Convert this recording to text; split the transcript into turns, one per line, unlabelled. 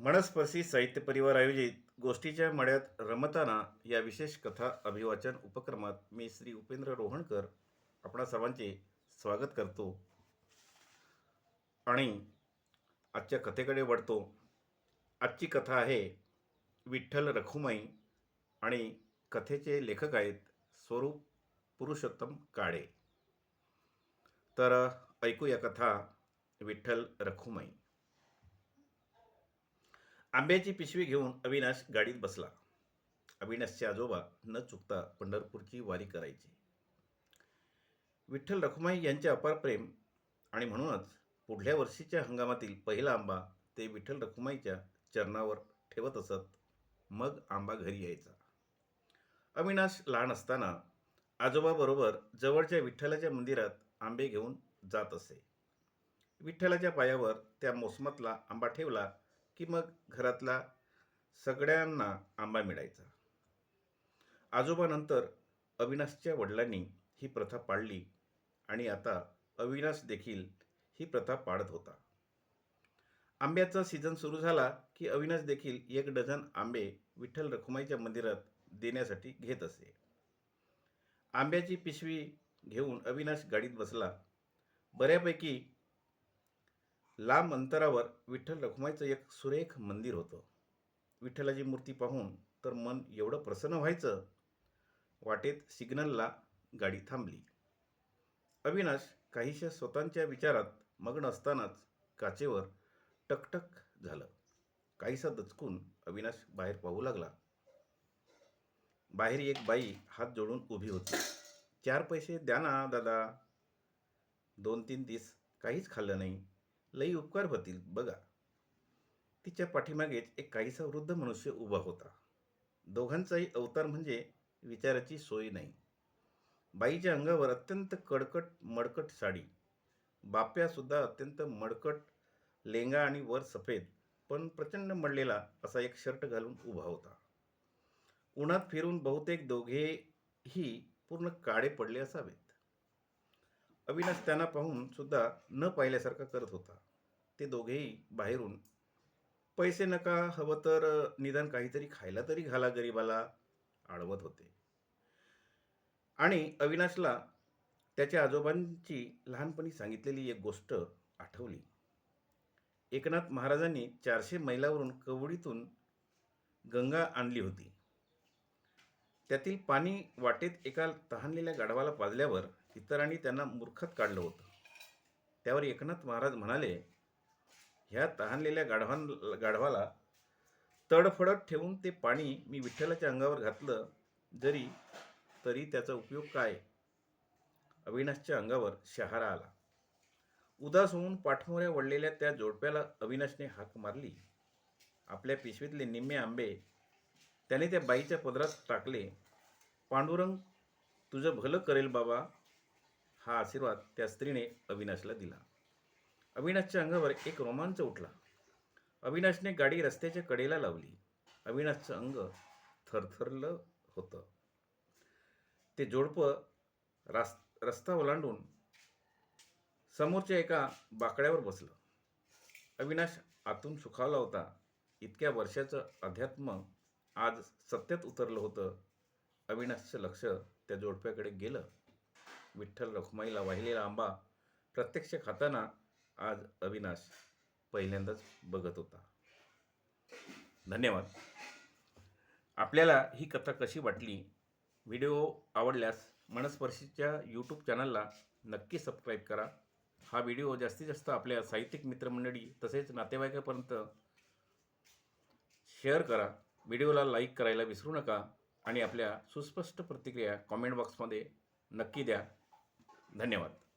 मनस्पर्शी साहित्य परिवार आयोजित गोष्टीच्या मळ्यात रमताना या विशेष कथा अभिवाचन उपक्रमात मी श्री उपेंद्र रोहणकर आपणा सर्वांचे स्वागत करतो. आणि आजच्या कथेकडे वळतो. आजची कथा आहे विठ्ठल रखुमाई आणि कथेचे लेखक आहेत स्वरूप पुरुषोत्तम काळे. तर ऐकूया कथा विठ्ठल रखुमाई. आंब्याची पिशवी घेऊन अविनाश गाडीत बसला. अविनाशचे आजोबा न चुकता पंढरपूरची वारी करायची. विठ्ठल रखुमाई यांचे अपार प्रेम आणि म्हणूनच पुढल्या वर्षीच्या हंगामातील पहिला आंबा ते विठ्ठल रखुमाईच्या चरणावर ठेवत असत मग आंबा घरी यायचा. अविनाश लहान असताना आजोबाबरोबर जवळच्या विठ्ठलाच्या मंदिरात आंबे घेऊन जात असे. विठ्ठलाच्या पायावर त्या मोसमातला आंबा ठेवला की मग घरातला सगळ्यांना आंबा मिळायचा. आजोबानंतर अविनाशच्या वडिलांनी ही प्रथा पाळली आणि आता अविनाश देखील ही प्रथा पाळत होता. आंब्याचा सीझन सुरू झाला की अविनाश देखील एक डझन आंबे विठ्ठल रखुमाईच्या मंदिरात देण्यासाठी घेत असे. आंब्याची पिशवी घेऊन अविनाश गाडीत बसला. बऱ्यापैकी लांब अंतरावर विठ्ठल रखुमाईचं एक सुरेख मंदिर होतं. विठ्ठलाची मूर्ती पाहून तर मन एवढं प्रसन्न व्हायचं. वाटेत सिग्नलला गाडी थांबली. अविनाश काहीशा स्वतःच्या विचारात मग्न असतानाच काचेवर टकटक झालं. काहीसा दचकून अविनाश बाहेर पाहू लागला. बाहेर एक बाई हात जोडून उभी होती. चार पैसे द्या ना दादा. दोन तीन दिस काहीच खाल्लं नाही. लई उपकार होतील. बघा. तिच्या पाठीमागेच एक काहीसा वृद्ध मनुष्य उभा होता. दोघांचाही अवतार म्हणजे विचाराची सोय नाही. बाईच्या अंगावर अत्यंत कडकट मडकट साडी. बाप्यासुद्धा अत्यंत मडकट लेंगा आणि वर सफेद पण प्रचंड मडलेला असा एक शर्ट घालून उभा होता. उन्हात फिरून बहुतेक दोघेही पूर्ण काळे पडले असावेत. अविनाश त्यांना पाहून सुद्धा न पाहिल्यासारखा करत होता. ते दोघेही बाहेरून पैसे नका हवं तर निदान काहीतरी खायला तरी घाला गरिबाला आडवत होते. आणि अविनाशला त्याच्या आजोबांची लहानपणी सांगितलेली एक गोष्ट आठवली. एकनाथ महाराजांनी चारशे मैलावरून कवडीतून गंगा आणली होती. त्यातील पाणी वाटेत एका तहानलेल्या गाढवाला पाजल्यावर इतरांनी त्यांना मूर्खत काढलं होतं. त्यावर एकनाथ महाराज म्हणाले ह्या तहानलेल्या गाढवां गाढवाला तडफडत ठेवून ते पाणी मी विठ्ठलाच्या अंगावर घातलं जरी तरी त्याचा उपयोग काय? अविनाशच्या अंगावर शहारा आला. उदास होऊन पाठमोऱ्या वळलेल्या त्या जोडप्याला अविनाशने हाक मारली. आपल्या पिशवीतले निम्मे आंबे त्याने त्या बाईच्या पदरात टाकले. पांडुरंग तुझं भलं करेल बाबा. हा आशीर्वाद त्या स्त्रीने अविनाशला दिला. अविनाशच्या अंगावर एक रोमांच उठला. अविनाशने गाडी रस्त्याच्या कडेला लावली. अविनाशचं अंग थरथरलं होतं. ते जोडपं रास रस्ता ओलांडून समोरच्या एका बाकड्यावर बसलं. अविनाश आतून सुखावला होता. इतक्या वर्षाचं अध्यात्म आज सत्यात उतरलं होतं. अविनाशचं लक्ष त्या जोडप्याकडे गेलं. विठ्ठल रखुमाईला वाहिलेला आंबा प्रत्यक्ष खाताना आज अविनाश पहिल्यांदाच बघत होता. धन्यवाद. आपल्याला ही कथा कशी वाटली? व्हिडिओ आवडल्यास मनस्पर्शीच्या यूट्यूब चॅनलला नक्की सबस्क्राईब करा. हा व्हिडिओ जास्तीत जास्त आपल्या साहित्यिक मित्रमंडळी तसेच नातेवाईकापर्यंत शेअर करा. व्हिडिओला लाईक करायला विसरू नका आणि आपल्या सुस्पष्ट प्रतिक्रिया कॉमेंट बॉक्समध्ये नक्की द्या. धन्यवाद.